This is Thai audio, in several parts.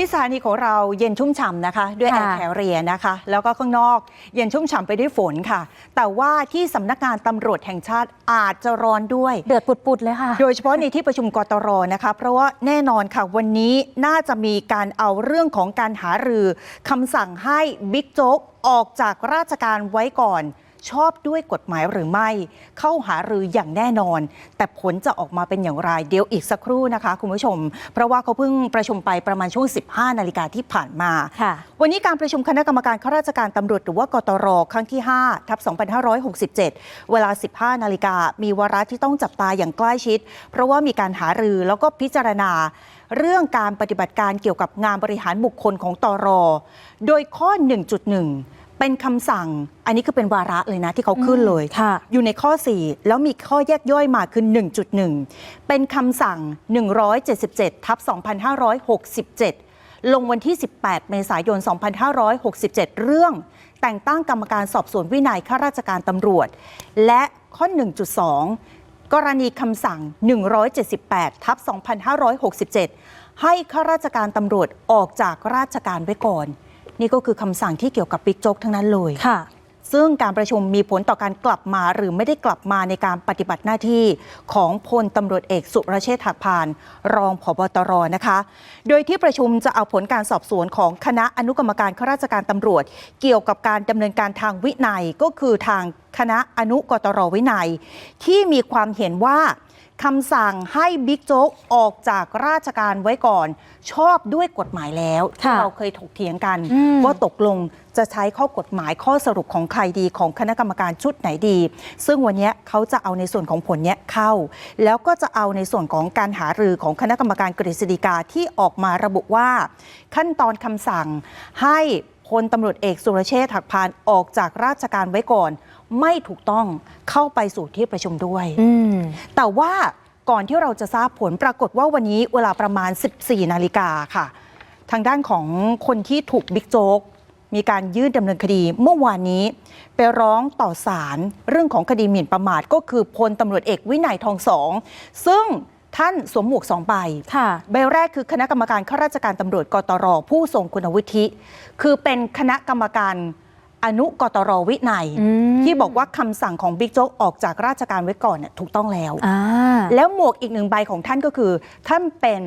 ที่สถานีของเราเย็นชุ่มฉ่ำนะคะ ด้วยแอค่ะ ร์แคเรียนะคะ แล้วก็ข้างนอกเย็นชุ่มฉ่ำไปด้วยฝนค่ะ แต่ว่าที่สำนักงานตำรวจแห่งชาติอาจจะร้อนด้วย เดือดปุดๆเลยค่ะ โดยเฉพาะในที่ประชุมกตรนะคะ เพราะว่าแน่นอนค่ะวันนี้น่าจะมีการเอาเรื่องของการหารือคำสั่งให้บิ๊กโจ๊กออกจากราชการไว้ก่อน ชอบด้วยกฎหมายหรือไม่ เข้าหารืออย่างแน่นอน แต่ผลจะออกมาเป็นอย่างไรเดี๋ยวอีกสักครู่นะคะ คุณผู้ชม เพราะว่าเขาเพิ่งประชุมไปประมาณช่วง 15 นาฬิกาที่ผ่านมาค่ะวันนี้การประชุมคณะกรรมการข้าราชการตำรวจหรือว่ากตรครั้งที่5ทับ2567 เวลา 15 นาฬิกามีวาระที่ต้องจับตาอย่างใกล้ชิด เพราะว่ามีการหารือแล้วก็พิจารณาเรื่องการปฏิบัติการเกี่ยวกับงานบริหารบุคคลของตรโดยข้อ 1.1 เป็นคำสั่ง อันนี้คือเป็นวาระเลยนะที่เขาขึ้นเลย ค่ะ อยู่ในข้อ 4 แล้วมีข้อแยกย่อยมาคือ 1.1 เป็นคำสั่ง 177 ทับ 2567 ลงวันที่ 18 เมษายน 2567 เรื่องแต่งตั้งกรรมการสอบสวนวินัยข้าราชการตำรวจ และข้อ 1.2 กรณีคำสั่ง 178 ทับ 2567 ให้ข้าราชการตำรวจออกจากราชการไว้ก่อน นี่ก็คือคำสั่งที่เกี่ยวกับบิ๊กโจ๊กทั้งนั้นเลยค่ะ ซึ่งการประชุมมีผลต่อการกลับมาหรือไม่ได้กลับมาในการปฏิบัติหน้าที่ของพลตำรวจเอกสุรเชษฐ์หักพาน รองผบตรนะคะ โดยที่ประชุมจะเอาผลการสอบสวนของคณะอนุกรรมการข้าราชการตำรวจ เกี่ยวกับการดำเนินการทางวินัยก็คือทางคณะอนุกตรวินัย ที่มีความเห็นว่า คำสั่งให้บิ๊กโจ๊กออกจากราชการไว้ก่อน ชอบด้วยกฎหมายแล้วที่ค่ะเราเคยถกเถียงกันอืมว่าตกลงจะใช้ข้อกฎหมายข้อสรุปของใครดีของคณะกรรมการชุดไหนดี ซึ่งวันนี้เขาจะเอาในส่วนของผลเนี้ยเข้า แล้วก็จะเอาในส่วนของการหารือของคณะกรรมการกฤษฎีกาที่ออกมาระบุว่า ขั้นตอนคำสั่งให้ พลตำรวจเอกสุรเชษฐ์หักพานออกจากราชการไว้ก่อน ไม่ถูกต้องเข้าไปสู่ที่ประชุมด้วยอืมแต่ว่าก่อนที่เราจะทราบผลปรากฏว่าวันนี้เวลาประมาณ 14 นาฬิกาค่ะ ทางด้านของคนที่ถูกบิ๊กโจ๊กมีการยื่นดำเนินคดีเมื่อวานนี้ ไปร้องต่อศาลเรื่องของคดีหมิ่นประมาทก็คือพลตำรวจเอกวินัยทองสอง ซึ่ง ท่านสวมหมวกสองใบค่ะใบแรกคือคณะกรรมการข้าราชการตำรวจกตร ผู้ทรงคุณวุฒิ คือเป็นคณะกรรมการอนุกตรวินัยอืมที่บอกว่าคำสั่งของบิ๊กโจ๊กออกจากราชการไว้ก่อนเนี่ยถูกต้องแล้วอ่าแล้วหมวกอีกหนึ่งใบของท่านก็คือ ท่านเป็น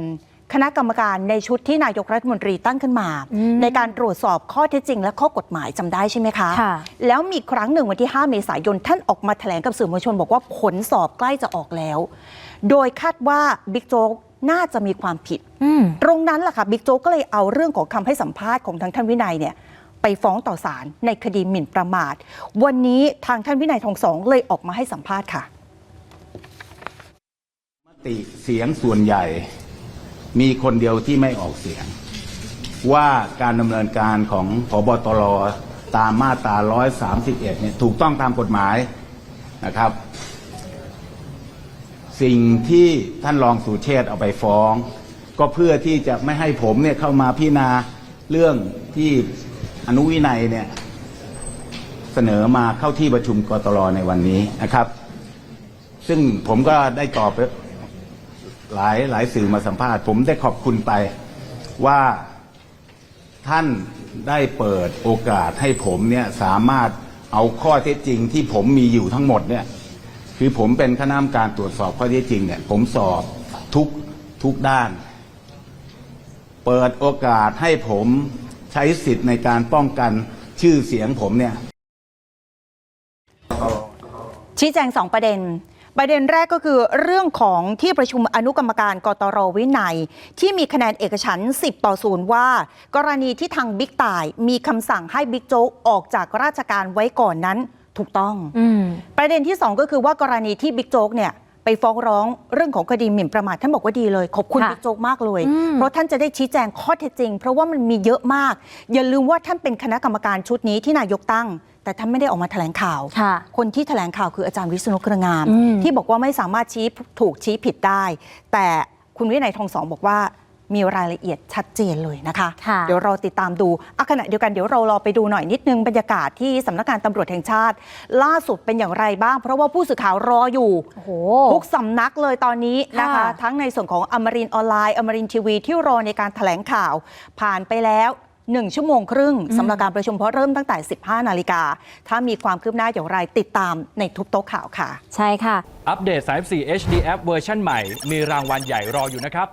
คณะกรรมการในชุดที่นายกรัฐมนตรีตั้งขึ้นมาอืมในการตรวจสอบข้อเท็จจริง และข้อกฎหมายจำได้ใช่ไหมคะค่ะแล้วมีครั้งหนึ่งวันที่ 5 เมษายนท่านออกมาแถลงกับสื่อมวลชน บอกว่าผลสอบใกล้จะออกแล้ว โดยคาดว่าบิ๊กโจ๊กน่าจะมีความผิดอืมตรงนั้นแหละค่ะบิ๊กโจ๊กก็เลยเอาเรื่องของคำให้สัมภาษณ์ของทางท่านวินัยเนี่ยไปฟ้องต่อศาลในคดีหมิ่นประมาท วันนี้ทางท่านวินัยทองสองเลยออกมาให้สัมภาษณ์ค่ะ มติเสียงส่วนใหญ่ มีคนเดียวที่ไม่ออกเสียง ว่าการดำเนินการของพบตรตามมาตรา 131 เนี่ยถูกต้องตามกฎหมายนะครับ สิ่งที่ท่านรองสุเชษเอาไปฟ้อง ก็เพื่อที่จะไม่ให้ผมเนี่ยเข้ามาพิจารณาเรื่องที่อนุวินัยเนี่ยเสนอมาเข้าที่ประชุมกตรในวันนี้นะครับ ซึ่งผมก็ได้ตอบไป หลายหลายสื่อมาสัมภาษณ์ ผมได้ขอบคุณไปว่าท่านได้เปิดโอกาสให้ผมเนี่ยสามารถเอาข้อเท็จจริงที่ผมมีอยู่ทั้งหมดเนี่ยคือผมเป็นคณะกรรมการตรวจสอบข้อเท็จจริงเนี่ยผมสอบทุกทุกด้าน เปิดโอกาสให้ผมใช้สิทธิ์ในการป้องกันชื่อเสียงผมเนี่ยชี้แจงสองประเด็น ประเด็นแรกก็คือเรื่องของที่ประชุมอนุกรรมการกตรวินัย ที่มีคะแนนเอกฉันท์10 ต่อ0ว่า กรณีที่ทางบิ๊กต่ายมีคำสั่งให้บิ๊กโจ๊กออกจากราชการไว้ก่อนนั้นถูกต้อง อืม ประเด็นที่ 2 ก็คือว่ากรณีที่บิ๊กโจ๊กเนี่ยไปฟ้องร้องเรื่องของคดีหมิ่นประมาทท่านบอกว่าดีเลย ขอบคุณค่ะบิ๊กโจ๊กมากเลย อืม เพราะท่านจะได้ชี้แจงข้อเท็จจริง เพราะว่ามันมีเยอะมาก อย่าลืมว่าท่านเป็นคณะกรรมการชุดนี้ที่นายกตั้ง แต่ท่านไม่ได้ออกมาแถลงข่าวค่ะคนที่แถลงข่าวคืออาจารย์วิษณุเครืองามอืมที่บอกว่าไม่สามารถชี้ถูกชี้ผิดได้ แต่คุณวินัยทองสองบอกว่ามีรายละเอียดชัดเจนเลยนะคะค่ะเดี๋ยวเราติดตามดูอะขณะเดียวกันเดี๋ยวเรารอไปดูหน่อยนิดนึงบรรยากาศที่สำนักงานตำรวจแห่งชาติ ล่าสุดเป็นอย่างไรบ้าง เพราะว่าผู้สื่อข่าวรออยู่โอ้โหทุกสำนักเลยตอนนี้นะคะค่ะทั้งในส่วนของอมรินทร์ออนไลน์อมรินทร์ทีวีที่รอในการแถลงข่าวผ่านไปแล้ว 1 ชั่วโมงครึ่งสำหรับการประชุมเพราะเริ่มตั้งแต่ 15 นาฬิกา ถ้ามีความคืบหน้าอย่างไรติดตามในทุกโต๊ะข่าวค่ะ ใช่ค่ะ อัปเดต 34 HD App เวอร์ชันใหม่ มีรางวัลใหญ่รออยู่นะครับ